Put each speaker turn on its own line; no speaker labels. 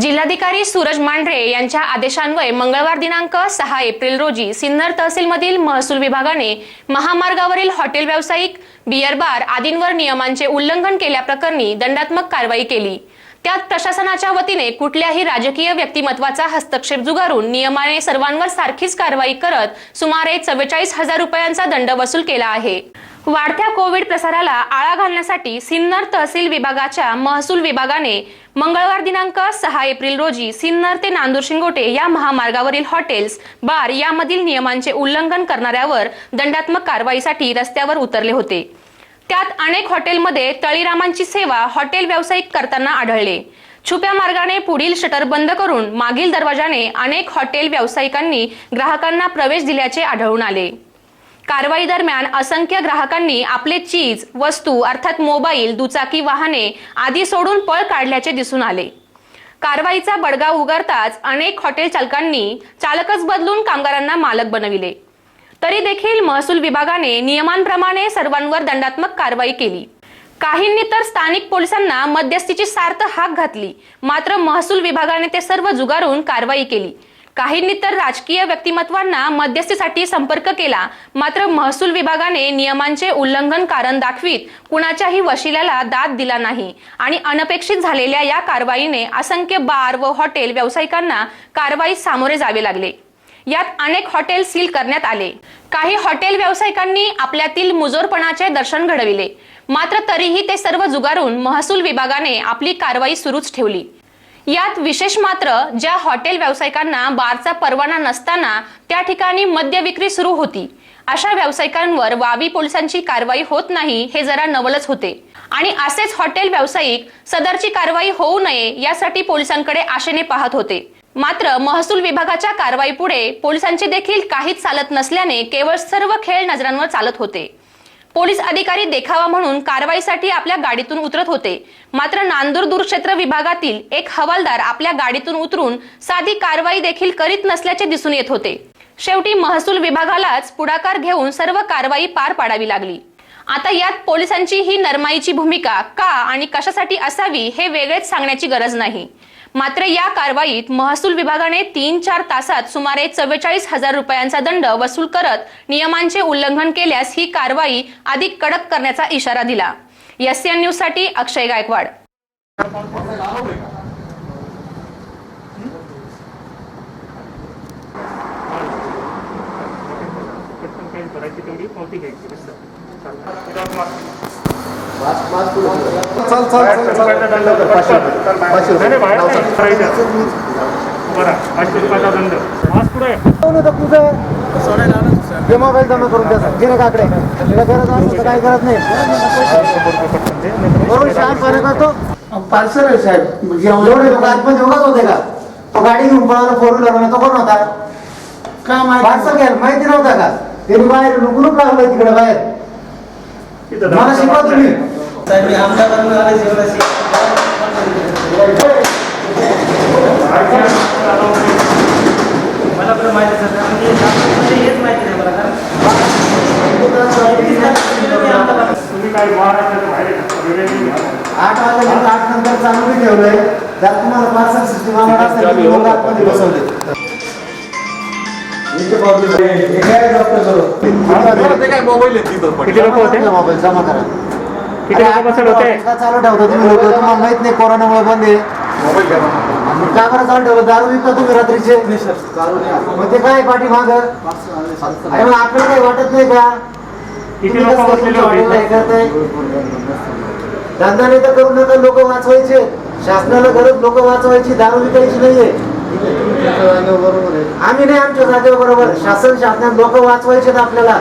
जिल्हाधिकारी सूरज मांढरे यांच्या आदेशान्वये मंगळवार दिनांक सहा एप्रिल रोजी सिन्नर तहसीलमधील महसूल विभागाने महामार्गावरील हॉटेल व्यावसायिक बियर बार आदींवर नियमांचे उल्लंघन केल्याप्रकरणी दंडात्मक कारवाई केली. त्यात प्रशासनाच्या वतीने कुठल्याही राजकीय व्यक्तिमत्वाचा हस्तक्षेप जुगारून नियमाने सर्वांवर सारखीच कारवाई करत सुमारे चव्वेचाळीस हजार रुपयांचा दंड वसूल केला आहे. वाढत्या कोविड प्रसाराला आळा घालण्यासाठी सिन्नर तहसील विभागाच्या महसूल विभागाने मंगळवार दिनांक सहा एप्रिल रोजी सिन्नर ते नांदूर शिंगोटे या महामार्गावरील हॉटेल्स बार यामधील नियमांचे उल्लंघन करणाऱ्यावर दंडात्मक कारवाईसाठी रस्त्यावर उतरले होते. त्यात अनेक हॉटेलमध्ये तळीरामांची सेवा हॉटेल व्यावसायिक करताना आढळले. छुप्या मार्गाने पुढील शटर बंद करून मागील दरवाजाने अनेक हॉटेल व्यावसायिकांनी ग्राहकांना प्रवेश दिल्याचे आढळून आले. कारवाई दरम्यान असंख्य ग्राहकांनी आपले चीज वस्तू अर्थात मोबाईल दुचाकी वाहने आदी सोडून पळ काढल्याचे दिसून आले. कारवाईचा बडगा उगारताच अनेक हॉटेल चालकांनी चालकच बदलून कामगारांना मालक बनविले. तरी देखील महसूल विभागाने नियमांप्रमाणे सर्वांवर दंडात्मक कारवाई केली. काहींनी तर स्थानिक पोलिसांना मध्यस्थीची सार्थ हाक घातली. मात्र महसूल विभागाने ते सर्व जुगारून कारवाई केली. काहींनी तर राजकीय व्यक्तिमत्वांना मध्यस्थीसाठी संपर्क केला. मात्र महसूल विभागाने नियमांचे उल्लंघन कारण दाखवीत कुणाच्याही वशिल्याला दाद दिला नाही आणि अनपेक्षित झालेल्या या कारवाईने असंख्य बार व हॉटेल व्यावसायिकांना कारवाईत सामोरे जावे लागले. यात अनेक हॉटेल सील करण्यात आले. काही हॉटेल व्यावसायिकांनी आपल्यातील मुजोरपणाचे दर्शन घडविले. मात्र तरीही ते सर्व जुगारून महसूल विभागाने आपली कारवाई सुरूच ठेवली. यात विशेष मात्र ज्या हॉटेल व्यावसायिकांना बारचा परवाना नसताना त्या ठिकाणी मद्य विक्री सुरू होती. अशा व्यावसायिकांवर वावी पोलिसांची कारवाई होत नाही हे जरा नवलच होते. आणि असेच हॉटेल व्यावसायिक सदरची कारवाई होऊ नये यासाठी पोलिसांकडे आशेने पाहत होते. मात्र महसूल विभागाच्या कारवाईपुढे पोलिसांची देखील काहीच चालत नसल्याने केवळ सर्व खेळ नजरांवर चालत होते. पोलीस अधिकारी देखावा म्हणून कारवाईसाठी आपल्या गाडीतून उतरत होते. मात्र नांदूर दूरक्षेत्र विभागातील एक हवालदार आपल्या गाडीतून उतरून साधी कारवाई देखील करीत नसल्याचे दिसून येत होते. शेवटी महसूल विभागालाच पुढाकार घेऊन सर्व कारवाई पार पाडावी लागली. आता यात पोलिसांची ही नरमाईची भूमिका का आणि कशासाठी असावी हे वेगळेच सांगण्याची गरज नाही. मात्र या कारवाईत महसूल विभागाने तीन चार तासात सुमारे चव्वेचाळीस हजार रुपयांचा दंड वसूल करत नियमांचे उल्लंघन केल्यास ही कारवाई अधिक कडक करण्याचा इशारा दिला. एस एन न्यूजसाठी अक्षय गायकवाड.
करायची तेवढी पावती घ्यायची
चाल चाल चाल चाल. पाचशे रुपये.
बाहेर नाही.
जमा करून द्या गिरे काकडे. तुला गरज असेल काही गरज बरोबर करतो.
पार्सल आहे साहेब.
लोक आतमध्ये उगाच होते का? तो गाडी घेऊन पळाला फोर व्हीलर तो कोण होता?
काय माहिती?
पार्सल घ्यायला माहिती नव्हता का? त्यांनी बाहेर कुलूप लावलं तिकडे बाहेर. मला शिकवा तुम्ही.
साहेब मी आमच्याकडून आले मला पण माहिती आहे, सर नागपूरमध्ये हेच माहिती नाही मला कारण
तुम्ही महाराष्ट्राच्या बाहेर.
आठ आठ नंतर चालू ठेवलंय. त्यात तुम्हाला पार्सल सिस्टीम आम्हाला असतं की लोक आतमध्ये बसवले
मोबाईल आहे तिथं पण.
किती लोक होते?
मोबाईल जमा करा.
किती लोक बसले होते?
का चालू ठेवता तुम्ही लोक. तुम्हाला माहीत नाही कोरोनामुळे बंद आहे.
मोबाईल घ्या ना.
मग का बरं चालू ठेवलं? दारू विकता तुम्ही रात्रीचे? मग ते काय पाठी माग अरे मग आपल्याला काही वाटत नाही का?
किती लोक बसलेले होते?
धंदा नाही तर करू नका लोक वाचवायचे. शासनाला गरज लोक वाचवायची. दारू विकायची नाहीये. आम्ही नाही आमच्या जागेवर बरोबर. शासन शासनात लोक वाचवायचे आपल्याला.